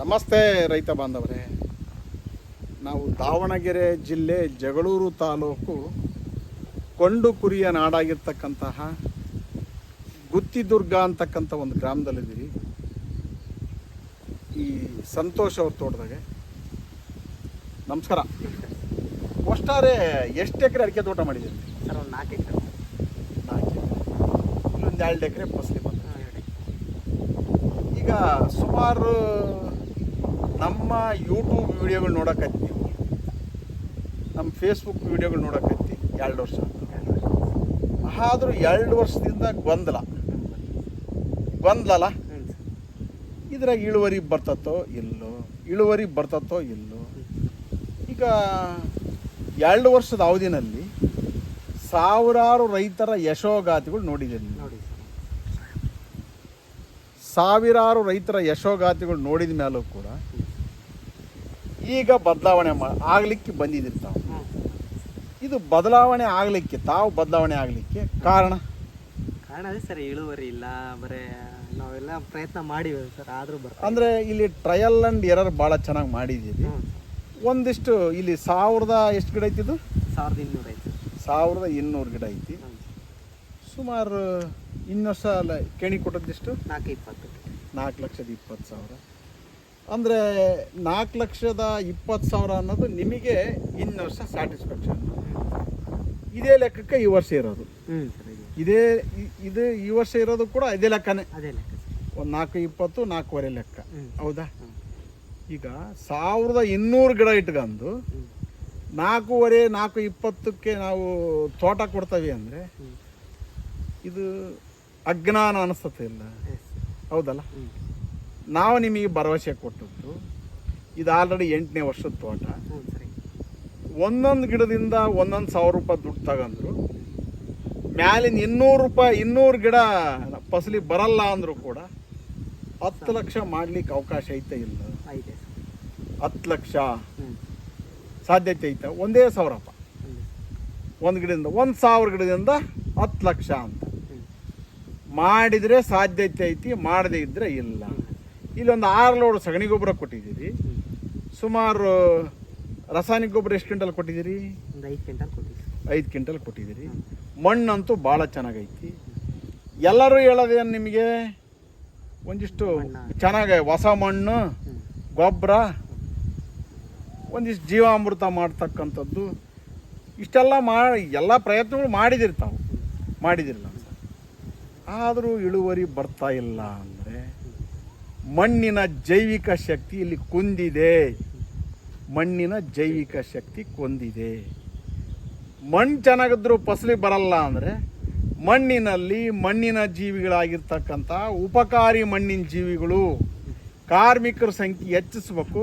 ನಮಸ್ತೆ ರೈತ ಬಾಂಧವರೇ. ನಾವು ದಾವಣಗೆರೆ ಜಿಲ್ಲೆ ಜಗಳೂರು ತಾಲೂಕು ಕೊಂಡು ಕುರಿಯ ನಾಡಾಗಿರ್ತಕ್ಕಂತಹ ಗುತ್ತಿದುರ್ಗ ಅಂತಕ್ಕಂಥ ಒಂದು ಗ್ರಾಮದಲ್ಲಿದ್ದೀವಿ. ಈ ಸಂತೋಷ ಅವ್ರ ತೋಟದಾಗೆ. ನಮಸ್ಕಾರ. ಒಟ್ಟಾರೆ ಎಷ್ಟು ಎಕರೆ ಅಡಿಕೆ ತೋಟ ಮಾಡಿದ್ದೀರಿ? ಸರ್ ಒಂದು ನಾಲ್ಕು ಎಕರೆ. ನಾಲ್ಕು ಇನ್ನೊಂದು ಎರಡು ಎಕರೆ ಫಸಲಿ ಬಂದ ಈಗ ಸುಮಾರು ನಮ್ಮ ಯೂಟ್ಯೂಬ್ ವೀಡಿಯೋಗಳು ನೋಡೋಕತ್ತಿ. ನೀವು ನಮ್ಮ ಫೇಸ್ಬುಕ್ ವೀಡಿಯೋಗಳು ನೋಡೋಕತ್ತಿ ಎರಡು ವರ್ಷ. ಆದರೂ ಎರಡು ವರ್ಷದಿಂದ ಗೊಂದಲ. ಗೊಂದಲ ಇದ್ರಾಗ ಇಳುವರಿ ಬರ್ತತ್ತೋ ಇಲ್ಲೋ? ಇಳುವರಿ ಬರ್ತತ್ತೋ ಇಲ್ಲೋ? ಈಗ ಎರಡು ವರ್ಷದ ಅವಧಿನಲ್ಲಿ ಸಾವಿರಾರು ರೈತರ ಯಶೋಗಾತಿಗಳು ನೋಡಿದ್ದೀನಿ. ನೋಡಿ ಸಾವಿರಾರು ರೈತರ ಯಶೋಗಾತಿಗಳು ನೋಡಿದ ಮೇಲೂ ಕೂಡ ಈಗ ಬದಲಾವಣೆ ಆಗಲಿಕ್ಕೆ ಬಂದಿದ್ದೀರಿ ತಾವು. ಇದು ಬದಲಾವಣೆ ಆಗಲಿಕ್ಕೆ ತಾವು ಬದಲಾವಣೆ ಆಗಲಿಕ್ಕೆ ಕಾರಣ? ಕಾರಣ ಅದೇ ಸರ್ ಇಳುವರಿ ಇಲ್ಲ ಬರೇ ನಾವೆಲ್ಲ ಪ್ರಯತ್ನ ಮಾಡಿವೆ ಸರ್ ಆದರೂ ಬರ್ತಾ ಅಂದರೆ ಇಲ್ಲಿ ಟ್ರಯಲ್ ಆ್ಯಂಡ್ ಎರರ್ ಭಾಳ ಚೆನ್ನಾಗಿ ಮಾಡಿದೀವಿ ಒಂದಿಷ್ಟು ಇಲ್ಲಿ ಸಾವಿರದ ಎಷ್ಟು ಗಿಡ ಐತಿ ಇದು? ಸಾವಿರದ ಇನ್ನೂರು ಐತಿ. ಸಾವಿರದ ಇನ್ನೂರು ಗಿಡ ಐತಿ. ಸುಮಾರು ಇನ್ನೊಂದು ಸಲ ಅಲ್ಲ ಕೇಣಿ ಕೊಟ್ಟದ್ದಿಷ್ಟು ನಾಲ್ಕು ಇಪ್ಪತ್ತು. ನಾಲ್ಕು ಲಕ್ಷದ ಇಪ್ಪತ್ತು ಸಾವಿರ. ಅಂದರೆ ನಾಲ್ಕು ಲಕ್ಷದ ಇಪ್ಪತ್ತು ಸಾವಿರ ಅನ್ನೋದು ನಿಮಗೆ ಇನ್ನು ವರ್ಷ ಸ್ಯಾಟಿಸ್ಫ್ಯಾಕ್ಷನ್ ಇದೇ ಲೆಕ್ಕಕ್ಕೆ ಈ ವರ್ಷ ಇರೋದು. ಇದು. ಇದೇ ಈ ವರ್ಷ ಇರೋದು ಕೂಡ ಇದೇ ಲೆಕ್ಕನೇ. ಅದೇ ಲೆಕ್ಕ ಒಂದು ನಾಲ್ಕು ಇಪ್ಪತ್ತು ನಾಲ್ಕೂವರೆ ಲೆಕ್ಕ. ಹೌದಾ? ಈಗ ಸಾವಿರದ ಇನ್ನೂರು ಗಿಡ ಇಟ್ಕೊಂಡು ನಾಲ್ಕೂವರೆ ನಾಲ್ಕು ಇಪ್ಪತ್ತಕ್ಕೆ ನಾವು ತೋಟ ಕೊಡ್ತೀವಿ ಅಂದರೆ ಇದು ಅಜ್ಞಾನ ಅನಿಸ್ತದೆ ಇಲ್ಲ? ಹೌದಲ್ಲ? ನಾವು ನಿಮಗೆ ಭರವಸೆ ಕೊಟ್ಟದ್ದು ಇದು ಆಲ್ರೆಡಿ ಎಂಟನೇ ವರ್ಷದ ತೋಟ. ಒಂದೊಂದು ಗಿಡದಿಂದ ಒಂದೊಂದು ಸಾವಿರ ರೂಪಾಯಿ ದುಡ್ಡು ತಗೊಂಡ್ರು ಮ್ಯಾಲಿನ ಇನ್ನೂರು ರೂಪಾಯಿ ಇನ್ನೂರು ಗಿಡ ಫಸಲಿ ಬರಲ್ಲ ಅಂದರೂ ಕೂಡ ಹತ್ತು ಲಕ್ಷ ಮಾಡ್ಲಿಕ್ಕೆ ಅವಕಾಶ ಐತೆ ಇಲ್ಲ? ಹತ್ತು ಲಕ್ಷ? ಸಾಧ್ಯತೆ ಐತೆ? ಒಂದೇ ಸಾವಿರಪ್ಪ. ಒಂದು ಗಿಡದಿಂದ ಒಂದು ಸಾವಿರ ಗಿಡದಿಂದ ಹತ್ತು ಲಕ್ಷ ಅಂತ. ಮಾಡಿದರೆ ಸಾಧ್ಯತೆ ಐತಿ ಮಾಡದೇ ಇದ್ದರೆ ಇಲ್ಲ. ಇಲ್ಲೊಂದು ಆರು ಲೋಡ್ ಸಗಣಿ ಗೊಬ್ಬರ ಕೊಟ್ಟಿದ್ದೀರಿ. ಸುಮಾರು ರಾಸಾಯನಿಕ ಗೊಬ್ಬರ ಎಷ್ಟು ಕ್ವಿಂಟಲ್ ಕೊಟ್ಟಿದ್ದೀರಿ? ಒಂದು ಐದು ಕ್ವಿಂಟಲ್ ಕೊಟ್ಟಿವಿ ಸರ್ ಐದು ಕ್ವಿಂಟಲ್ ಕೊಟ್ಟಿದ್ದೀರಿ. ಮಣ್ಣಂತೂ ಭಾಳ ಚೆನ್ನಾಗೈತಿ. ಎಲ್ಲರೂ ಹೇಳೋದೇನು ನಿಮಗೆ? ಒಂದಿಷ್ಟು ಚೆನ್ನಾಗ ಹೊಸ ಮಣ್ಣು ಗೊಬ್ಬರ ಒಂದಿಷ್ಟು ಜೀವಾಮೃತ ಮಾಡ್ತಕ್ಕಂಥದ್ದು. ಇಷ್ಟೆಲ್ಲ ಮಾಡಿ ಎಲ್ಲ ಪ್ರಯತ್ನಗಳು ಮಾಡಿದಿರ್ತಾವೆ ಮಾಡಿದಿರಲ್ಲ. ಆದರೂ ಇಳುವರಿ ಬರ್ತಾ ಇಲ್ಲ ಅಂದರೆ ಮಣ್ಣಿನ ಜೈವಿಕ ಶಕ್ತಿ ಇಲ್ಲಿ ಕುಂದಿದೆ. ಮಣ್ಣಿನ ಜೈವಿಕ ಶಕ್ತಿ ಕೊಂದಿದೆ. ಮಣ್ಣು ಚೆನ್ನಾಗಿದ್ರು ಫಸಲಿ ಬರಲ್ಲ ಅಂದರೆ ಮಣ್ಣಿನಲ್ಲಿ ಮಣ್ಣಿನ ಜೀವಿಗಳಾಗಿರ್ತಕ್ಕಂಥ ಉಪಕಾರಿ ಮಣ್ಣಿನ ಜೀವಿಗಳು ಕಾರ್ಮಿಕರ ಸಂಖ್ಯೆ ಹೆಚ್ಚಿಸ್ಬೇಕು.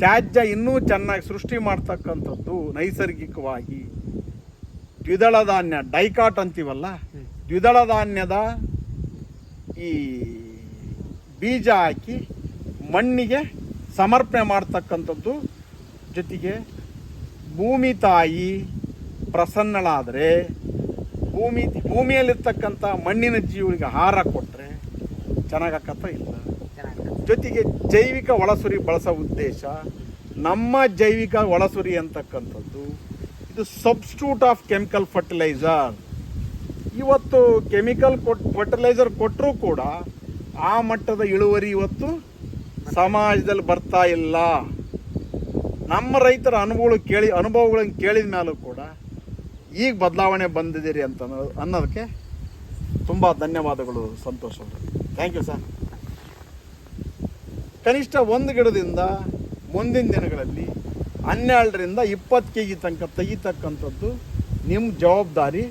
ತ್ಯಾಜ್ಯ ಇನ್ನೂ ಚೆನ್ನಾಗಿ ಸೃಷ್ಟಿ ಮಾಡ್ತಕ್ಕಂಥದ್ದು ನೈಸರ್ಗಿಕವಾಗಿ. ದ್ವಿದಳ ಧಾನ್ಯ ಡೈಕಾಟ್ ಅಂತೀವಲ್ಲ? ದ್ವಿದಳ ಧಾನ್ಯದ ಈ ಬೀಜ ಹಾಕಿ ಮಣ್ಣಿಗೆ ಸಮರ್ಪಣೆ ಮಾಡ್ತಕ್ಕಂಥದ್ದು ಜೊತೆಗೆ ಭೂಮಿ ತಾಯಿ ಪ್ರಸನ್ನಳಾದರೆ ಭೂಮಿ ಭೂಮಿಯಲ್ಲಿರ್ತಕ್ಕಂಥ ಮಣ್ಣಿನ ಜೀವನಿಗೆ ಆಹಾರ ಕೊಟ್ಟರೆ ಚೆನ್ನಾಗಕ್ಕತ್ತ ಇಲ್ಲ. ಜೊತೆಗೆ ಜೈವಿಕ ಒಳಸುರಿ ಬಳಸೋ ಉದ್ದೇಶ ನಮ್ಮ ಜೈವಿಕ ಒಳಸುರಿ ಅಂತಕ್ಕಂಥದ್ದು ಇದು ಸಬ್ಸ್ಟ್ಯೂಟ್ ಆಫ್ ಕೆಮಿಕಲ್ ಫರ್ಟಿಲೈಸರ್. ಇವತ್ತು ಕೆಮಿಕಲ್ ಕೊಟ್ ಫರ್ಟಿಲೈಸರ್ ಕೊಟ್ಟರೂ ಕೂಡ ಆ ಮಟ್ಟದ ಇಳುವರಿ ಇವತ್ತು ಸಮಾಜದಲ್ಲಿ ಬರ್ತಾ ಇಲ್ಲ. ನಮ್ಮ ರೈತರ ಅನುಭವಗಳು ಕೇಳಿ, ಅನುಭವಗಳನ್ನು ಕೇಳಿದ ಮೇಲೂ ಕೂಡ ಈಗ ಬದಲಾವಣೆ ಬಂದಿದ್ದೀರಿ ಅಂತ ಅನ್ನೋ- ಅನ್ನೋದಕ್ಕೆ ತುಂಬ ಧನ್ಯವಾದಗಳು, ಸಂತೋಷ ಥ್ಯಾಂಕ್ ಯು ಸರ್ ಕನಿಷ್ಠ ಒಂದು ಗಿಡದಿಂದ ಮುಂದಿನ ದಿನಗಳಲ್ಲಿ ಹನ್ನೆರಡರಿಂದ ಇಪ್ಪತ್ತು ಕೆ ಜಿ ತನಕ ತೆಗಿತಕ್ಕಂಥದ್ದು ನಿಮ್ಮ ಜವಾಬ್ದಾರಿ.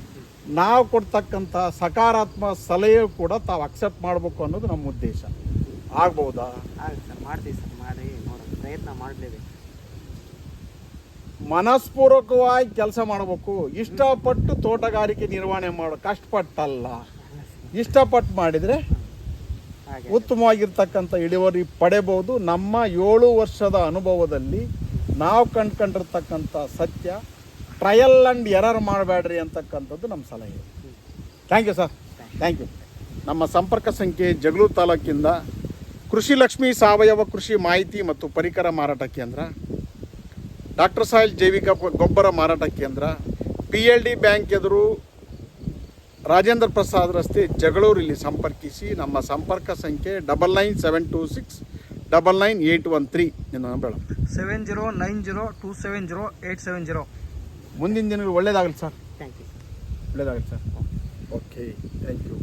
ನಾವು ಕೊಡ್ತಕ್ಕಂಥ ಸಕಾರಾತ್ಮಕ ಸಲಹೆ ಕೂಡ ತಾವು ಅಕ್ಸೆಪ್ಟ್ ಮಾಡಬೇಕು ಅನ್ನೋದು ನಮ್ಮ ಉದ್ದೇಶ. ಆಗ್ಬೋದಾ ಆಗುತ್ತೆ ಸರ್ ಮಾಡ್ತೀವಿ ಸರ್ ಮಾಡಿ ನೋಡೋಣ. ಪ್ರಯತ್ನ ಮಾಡಲೇಬೇಕು. ಮನಸ್ಪೂರ್ವಕವಾಗಿ ಕೆಲಸ ಮಾಡಬೇಕು. ಇಷ್ಟಪಟ್ಟು ತೋಟಗಾರಿಕೆ ನಿರ್ವಹಣೆ ಮಾಡೋ. ಕಷ್ಟಪಟ್ಟಲ್ಲ. ಇಷ್ಟಪಟ್ಟು ಮಾಡಿದರೆ ಉತ್ತಮವಾಗಿರ್ತಕ್ಕಂಥ ಇಳುವರಿ ಪಡೆಯಬಹುದು. ನಮ್ಮ ಏಳು ವರ್ಷದ ಅನುಭವದಲ್ಲಿ ನಾವು ಕಂಡ್ಕೊಂಡಿರ್ತಕ್ಕಂಥ ಸತ್ಯ ಟ್ರಯಲ್ ಆ್ಯಂಡ್ ಎರರ್ ಮಾಡಬೇಡ್ರಿ ಅಂತಕ್ಕಂಥದ್ದು ನಮ್ಮ ಸಲಹೆ. Thank you sir thank you ನಮ್ಮ ಸಂಪರ್ಕ ಸಂಖ್ಯೆ ಜಗಳೂರು ತಾಲೂಕಿಂದ ಕೃಷಿ ಲಕ್ಷ್ಮಿ ಸಾವಯವ ಕೃಷಿ ಮಾಹಿತಿ ಮತ್ತು ಪರಿಕರ ಮಾರಾಟ ಕೇಂದ್ರ, ಡಾಕ್ಟರ್ ಸಾಯಿಲ್ ಜೈವಿಕ ಗೊಬ್ಬರ ಮಾರಾಟ ಕೇಂದ್ರ ಪಿ ಎಲ್ ಡಿ ಬ್ಯಾಂಕ್ ಎದುರು ರಾಜೇಂದ್ರ ಪ್ರಸಾದ್ ರಸ್ತೆ ಜಗಳೂರು ಇಲ್ಲಿ ಸಂಪರ್ಕಿಸಿ ನಮ್ಮ ಸಂಪರ್ಕ ಸಂಖ್ಯೆ double nine seven two six double nine eight one three number seven zero nine zero two seven zero eight seven zero ಮುಂದಿನ ದಿನಗಳು ಒಳ್ಳೇದಾಗಲಿ ಸರ್. ಥ್ಯಾಂಕ್ ಯು ಸರ್ ಒಳ್ಳೇದಾಗಲಿ ಸರ್. Okay thank you